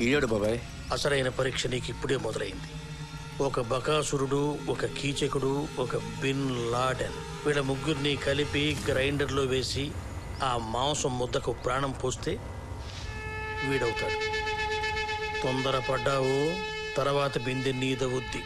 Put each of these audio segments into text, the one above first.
ఈడోడు బాబాయ్? అసలైన పరీక్ష నీకు ఇప్పుడే మొదలైంది. ఒక బకాసురుడు ఒక కీచకుడు ఒక బిన్ లాడెన్. వీళ్ళ ముగ్గురిని కలిపి గ్రైండర్లో వేసి ఆ మాంసం ముద్దకు ప్రాణం పోస్తే వీడవుతాడు. తొందరపడ్డావు తర్వాత బిందె నీదవుద్ది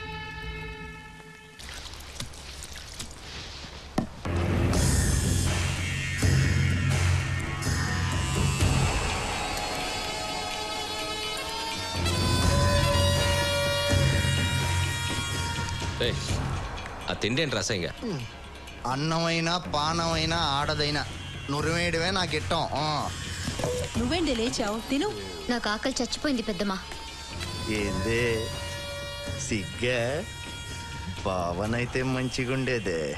ఆ తిండి ఏంటి రసంగా? అన్నమైన పానమైన ఆడదైన. నురివేయడమే నాకు ఇట్టం ఆ. నువ్వేంటి లేచావు? తిను. నాకు ఆకలి చచ్చిపోయింది పెద్దమ్మా. ఏందే? సిగ్గా? బావనైతే మంచిగుండేదే.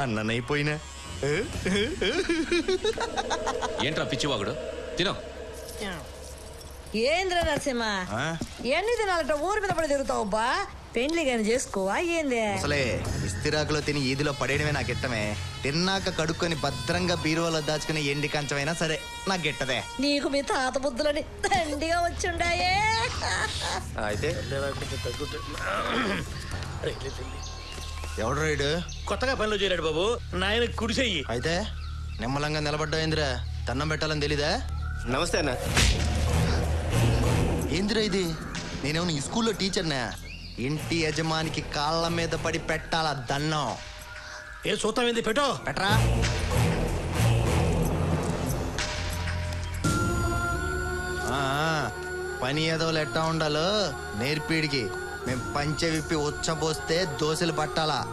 అన్ననైపోయినా? ఏంట్రా పిచ్చివాగుడు? తినో. ఏంద్ర నరసింహ? ఎన్ని దినాలట ఊరి మీద పడి తిరుగుతావు బా పెండ్లి కానీ చేసుకోవా ఏంది? అసలే ఇస్తిరాకులో తిని ఈదిలో పడేయడమే నాకు ఇట్టమే తిన్నాక కడుక్కొని భద్రంగా బీరువాలో దాచుకుని ఎండి కంచమైనా సరే నాకు గిట్టదే. నీకు మీ తాత బుద్ధులని దండిగా వచ్చుండాయే. అయితే. ఎవడు రైడు కొత్తగా పనిలో చేరాడు బాబు. నాయన కుడిసెయ్యి అయితే నిమ్మలంగా నిలబడ్డా ఏందిరా దండం పెట్టాలని తెలీదా? నమస్తే అన్న. ఏందిరా ఇది? నేనేమన్నా ఈ స్కూల్లో టీచర్నా? ఇంటి యజమానికి కాళ్ళ మీద పడి పెట్టాలా దన్నం ఏ చూస్తాం ఏంది? పెట్టో. పెట్టరా? ఆ, పని ఏదోలు ఎట్టా ఉండాలో? నేర్పిడికి. మేం పంచె విప్పి ఉచ్చబోస్తే దోశలు పట్టాలా.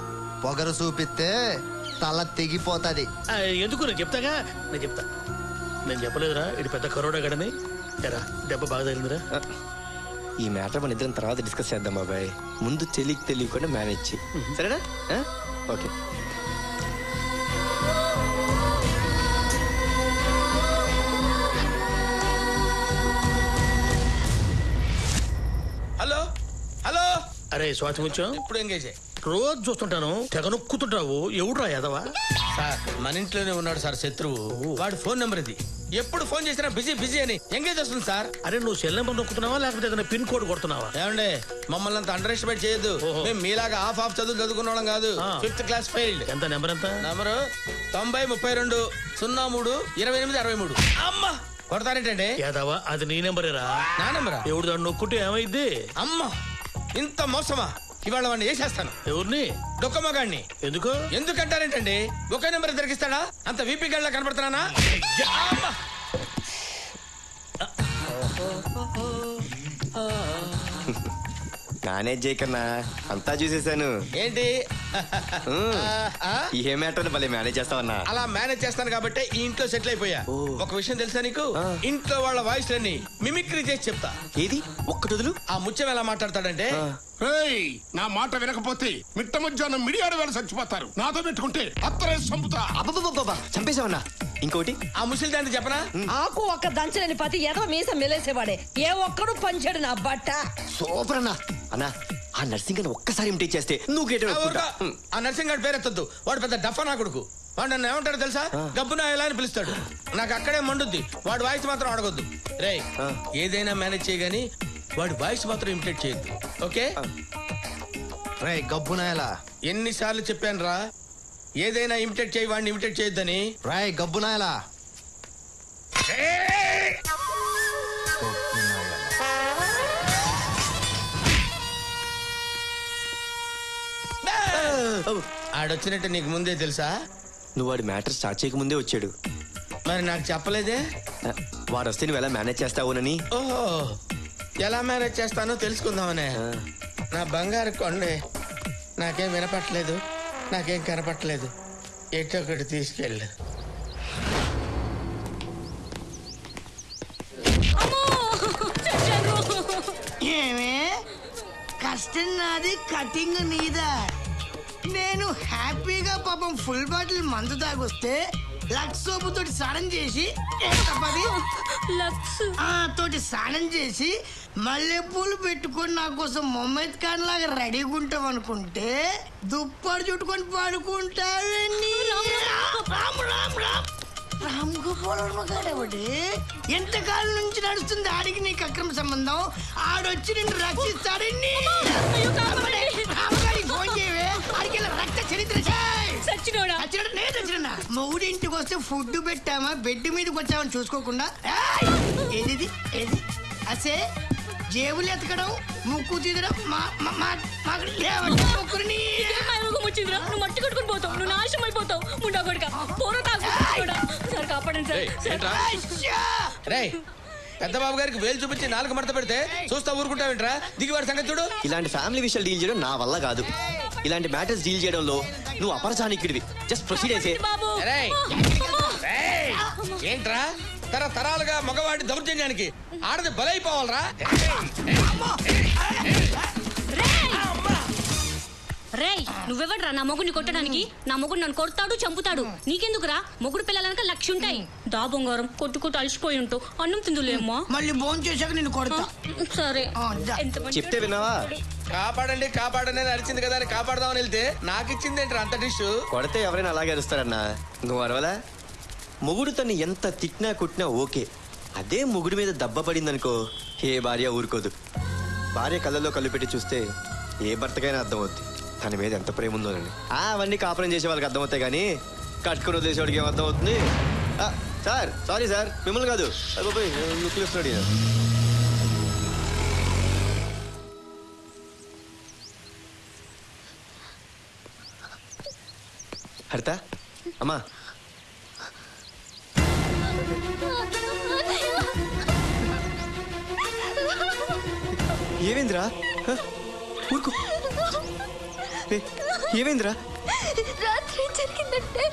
పొగరు చూపిస్తే తల తెగిపోతుంది. ఆ, ఎందుకు? నేను చెప్తాగా? నేను చెప్తా. నేను చెప్పలేదురా. ఇది పెద్ద కరోడా గడని ఎరా దెబ్బ బాగా తగిలిందిరా. ఈ మ్యాటర్ మన ఇద్దరం తర్వాత డిస్కస్ చేద్దాం బాబాయ్. ముందు తెలియక తెలియకుండా మేనేజ్ చేయి సరేనా? ఆ? ఓకే. హలో? హలో? అరే స్వాతి ముత్యం ఇప్పుడు ఎంగేజ్ రోజు చూస్తుంటాను తెగ నొక్కుతుంటావు. ఎవడురా యాదవా? సార్ మన ఇంట్లోనే ఉన్నాడు సార్ శత్రువు. వాడి ఫోన్ నెంబర్ ఇది. ఎప్పుడు ఫోన్ చేసినా బిజీ బిజీ అని ఎంగేజ్ వస్తుంది సార్. అరే నువ్వు సెల్ నెంబర్ నొక్కుతున్నావా లేకపోతే ఏదైనా పిన్ కోడ్ కొడుతున్నావా? ఏమండే మమ్మల్ని అంత అండర్ ఎస్టిమేట్ చేయొద్దు. ఓహో. మేము మీలాగా హాఫ్ హాఫ్ చదువు చదువుకున్న వాళ్ళం కాదు. ఆ. ఫిఫ్త్ క్లాస్ ఫెయిల్డ్ ఎంత నెంబర్ ఎంత? నంబరు తొంభై ముప్పై రెండు సున్నా మూడు ఇరవై ఎనిమిది అరవై మూడు. అమ్మా! కొడతారేంటండి? యాదవా అది నీ నెంబరేరా? నా నెంబరా? ఎవడు దాన్ని నొక్కుంటే ఏమైద్ది? అమ్మా! ఇంత మోసమా? ఇవాళ వాడిని వేసేస్తాను. ఎవరిని? డొక్కమ్మగాడిని ఎందుకు? ఎందుకంటారేంటండి? ఒకే నెంబర్ దొరికిస్తాడా అంత వీపీ గడ్లా కనపడుతున్నానా? మేనేజ్ చేయకన్నా అంతా చూసేసాను ఏంటి? ఉమ్. ఏ మ్యాటర్ భలే మేనేజ్ చేస్తావన్నా. అలా మేనేజ్ చేస్తాను కాబట్టి ఈ ఇంట్లో సెటిల్ అయిపోయా. ఓ. ఒక విషయం తెలుసా నీకు? ఆ. ఇంట్లో వాళ్ళ వాయిస్ లన్నీ మిమిక్రీ చేసి చెప్తా. ఏది? ఒక్కటి వదులు ఆ ముత్యం ఎలా మాట్లాడతాడంటే ఆ. నా మాట వినకపోతే మిట్ట మధ్యాహ్నం మిడియాడు వేళ చచ్చిపోతారు. నాతో పెట్టుకుంటే అత్తరే చంపుతా. అబ్బబ్బబ్బబ్బా చంపేశావన్నా. ఇంకోటి? ఆ ముసలి దాన్ని చెప్పనా ఆకు ఒక్క దంచలేని పతి ఏదో మీసం మెలేసేవాడే. ఏ ఒక్కడు పంచాడు నా బట్ట. సూపర్ అన్నా అన్నా ఆ నర్సింగ్ అని ఒక్కసారి ఇమిటేట్ చేస్తే నువ్వు గేట్ ఆ నర్సింగ్ గారి పేరెత్తద్దు వాడు పెద్ద డఫా నా కొడుకు. వాడు నన్ను ఏమంటాడు తెలుసా? గబ్బున ఎలా అని పిలుస్తాడు. నాకు అక్కడే మండుద్ది. వాడు వాయిస్ మాత్రం అడగొద్దు రేయ్ ఆ. ఏదైనా మేనేజ్ చేయగాని వాడి వాయిస్ మాత్రం ఇమిటేట్ చేయొద్దు. ఓకే? రే గబ్బునాయలా ఎన్నిసార్లు చెప్పాను రా. ఏదైనా ఇమిటేట్ చేయి వాడిని ఇమిటేట్ చేయొద్దని. రాయ్ గబ్బునాయలా ఆడొచ్చినట్టు నీకు ముందే తెలుసా? నువ్వు వాడి మ్యాటర్ స్టార్ట్ చేయకముందే వచ్చాడు. మరి నాకు చెప్పలేదే? వాడు వస్తే నువ్వు ఎలా మేనేజ్ చేస్తావునని? ఓహో ఎలా మేనేజ్ చేస్తానో తెలుసుకుందామనే. నా బంగారు కొండే నాకేం వినపట్లేదు నాకేం కనపట్లేదు. ఎటో ఒకటి తీసుకెళ్ళు. ఏమే? కష్టం నాది కటింగ్ నీదా? హ్యాపీగా పాపం ఫుల్ బాటిల్ మందు తాగొస్తే లక్స్ సోపు తోటి స్నానం చేసి తప్పది? ఆ తోటి స్నానం చేసి మల్లెపూలు పెట్టుకొని నా కోసం మొహమ్మద్ ఖాన్ లాగా రెడీగా ఉంటాం అనుకుంటే దుప్పటి చుట్టుకొని పడుకుంటావేంటి రామ్ రామ్ రామ్ రామ్ గోపాల్ వర్మ గాడెవడు ఎంతకాలం నుంచి నడుస్తుంది ఆడికి నీకు అక్రమ సంబంధం? ఆడొచ్చి నిన్ను రక్షిస్తాడని ఫోన్ చేయవే. ఆడికి సచ్చినోడా చచ్చినాడు, నేను చచ్చినా మూడు ఇంటికి వస్తే ఫుడ్ పెట్టామా బెడ్ మీదకి వచ్చామని చూసుకోకుండా? ఏయ్! ఏదిది? ఏది? అసే జేబులు ఎతకడం ముక్కు తీదడం మా మా మా- మాకు లేవంటే వచ్చిందిరా? నువ్వు మట్టి కొట్టుకుని పోతావు నువ్వు నాశనం అయిపోతావు ముండా కొడుక. పోర తాగుతాడా సార్ కాపాడండి సార్. ఏయ్, సార్. ఏంట్రా? అయ్యా! రే పెద్ద బాబు గారికి వేలు చూపించి నాలుగు మడత పెడితే చూస్తా ఊరుకుంటావేంట్రా? దిగివాడి సంగతి చూడు. ఇలాంటి ఫ్యామిలీ విషయాలు డీల్ చేయడం నా వల్ల కాదు. ఇలాంటి మ్యాటర్స్ డీల్ చేయడంలో నువ్వు అపరచానికిడివి. జస్ట్ ప్రొసీడ్ అయితే బాబు. రేయ్, ఏంట్రా? తరతరాలుగా మగవాడి దౌర్జన్యానికి ఆడది బలైపోవాలరా? రేయ్ నువ్వెవడ్రా నా మొగుడిని కొట్టడానికి? నా మొగుడు నన్ను కొడతాడు చంపుతాడు. నీకెందుకురా? మొగుడు పిల్లలనక లక్ష ఉంటాయి. దా బొంగారం కొట్టుకుంటూ అలసిపోయి ఉంటావు అన్నం తిందులేమ్మా. మళ్ళీ భోజనం చేశాక నేను కొడతా. సరే. ఎంత మంచి చెప్తే విన్నావా? కాపాడండి కాపాడండి అని అరిచింది కదా అని కాపాడదామని వెళ్తే నాకు ఇచ్చింది ఏంట్రా అంత డిష్? కొడితే ఎవరైనా అలాగే అరుస్తారన్నా? నువ్వు అరవలా మొగుడు తను ఎంత తిట్టినా కొట్టినా ఓకే. అదే మొగుడు మీద దెబ్బ పడిందనుకో ఏ భార్య ఊరుకోదు. భార్య కళ్ళల్లో కళ్ళు పెట్టి చూస్తే ఏ భర్తకైనా అర్థమవుద్ది. తన మీద ఎంత ప్రేమ ఉందోనండి. అవన్నీ కాపురం చేసే వాళ్ళకి అర్థమవుతాయి కానీ కట్టుకుని వదిలేసేవాడికి ఏం అర్థమవుతుంది? సార్ సారీ సార్ మిమ్మల్ని కాదు. అయ్య బాబోయ్, హరిత అమ్మా. ఏమేంద్రా? హ? ఊరుకో. ఏమైందిరా? రాత్రి జరిగిందంటే.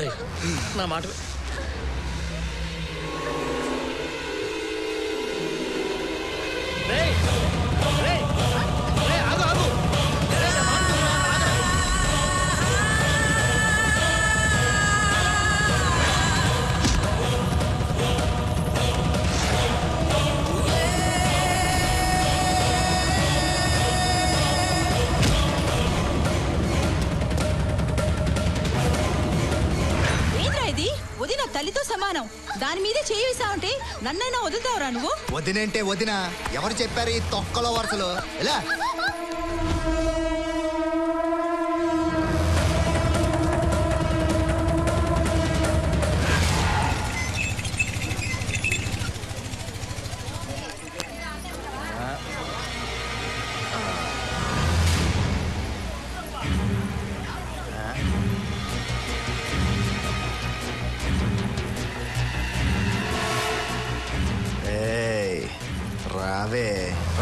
రే నా మాట సమానం. దాని మీదే చేయి వేసావంటే నన్నైనా వదులుతావురా నువ్వు? వదినంటే వదిన. ఎవరు చెప్పారు ఈ తొక్కలో వరుసలు? ఎలా?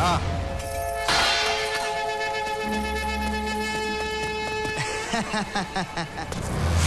Ha ha ha ha ha.